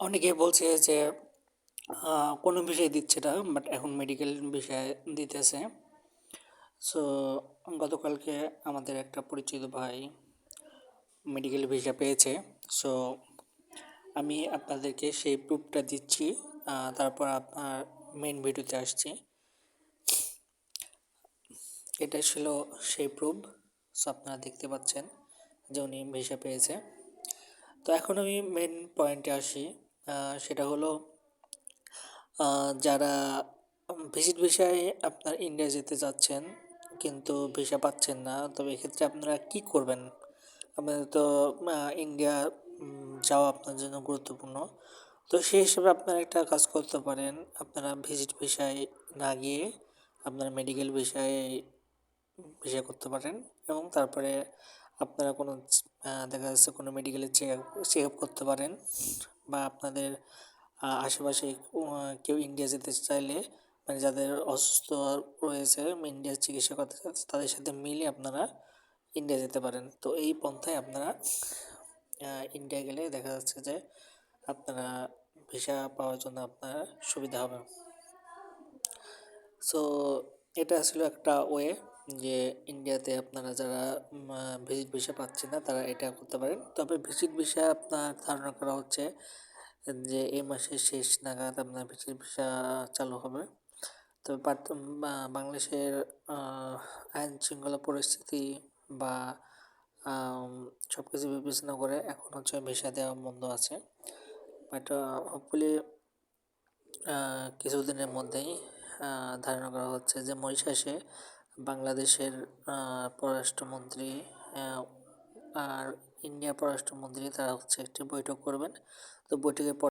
অনেকে বলছে যে কোনো বিষয় দিচ্ছে না বাট এখন মেডিকেল বিষয়ে দিতেছে। সো গতকালকে আমাদের একটা পরিচিত ভাই মেডিকেল ভিসা পেয়েছে। সো আমি আপনাদেরকে সেই প্রুফটা দিচ্ছি তারপর আপনার মেন ভিডিওতে আসছি। এটা ছিল সেই প্রুফ সো আপনারা দেখতে পাচ্ছেন যে উনি ভিসা পেয়েছে। তো এখন আমি মেন পয়েন্টে আসি। সেটা হলো যারা ভিজিট ভিসায় আপনার ইন্ডিয়া যেতে চাচ্ছেন কিন্তু ভিসা পাচ্ছেন না, তবে এক্ষেত্রে আপনারা কি করবেন? আপনাদের তো ইন্ডিয়া যাওয়া আপনার জন্য গুরুত্বপূর্ণ। তো সেই হিসেবে আপনারা একটা কাজ করতে পারেন, আপনারা ভিজিট ভিসায় না গিয়ে আপনারা মেডিকেল ভিসায় ভিসা করতে পারেন এবং তারপরে আপনারা কোনো দেখা যাচ্ছে কোনো মেডিকেলে চেক চেক আপ করতে পারেন। বা আপনাদের আশেপাশে কেউ ইন্ডিয়া যেতে চাইলে মানে যাদের অসুস্থ রয়েছে ইন্ডিয়ার চিকিৎসা করতে তাদের সাথে মিলে আপনারা ইন্ডিয়া যেতে পারেন। তো এই পন্থায় আপনারা ইন্ডিয়া গেলে দেখা যাচ্ছে যে, আপনারা ভিসা পাওয়ার জন্য আপনার সুবিধা হবে। সো এটা ছিল একটা ওয়ে যে ইন্ডিয়াতে আপনারা যারা ভিজিট ভিসা পাচ্ছেন না, তারা এটা করতে পারেন। তবে ভিজিট ভিসা আপনার ধারণা করা হচ্ছে যে এই মাসের শেষ নাগাদ আপনার ভিজিট ভিসা চালু হবে। তবে বাংলাদেশের আইন শৃঙ্খলা পরিস্থিতি বা সব কিছু বিবেচনা করে এখন হচ্ছে ভিসা দেওয়া বন্ধ আছে। বাট হোপফুলি কিছুদিনের মধ্যেই ধারণা করা হচ্ছে যে মরিশাসে বাংলাদেশের পররাষ্ট্রমন্ত্রী আর ইন্ডিয়ার পররাষ্ট্রমন্ত্রী তারা হচ্ছে একটি বৈঠক করবেন। তো বৈঠকের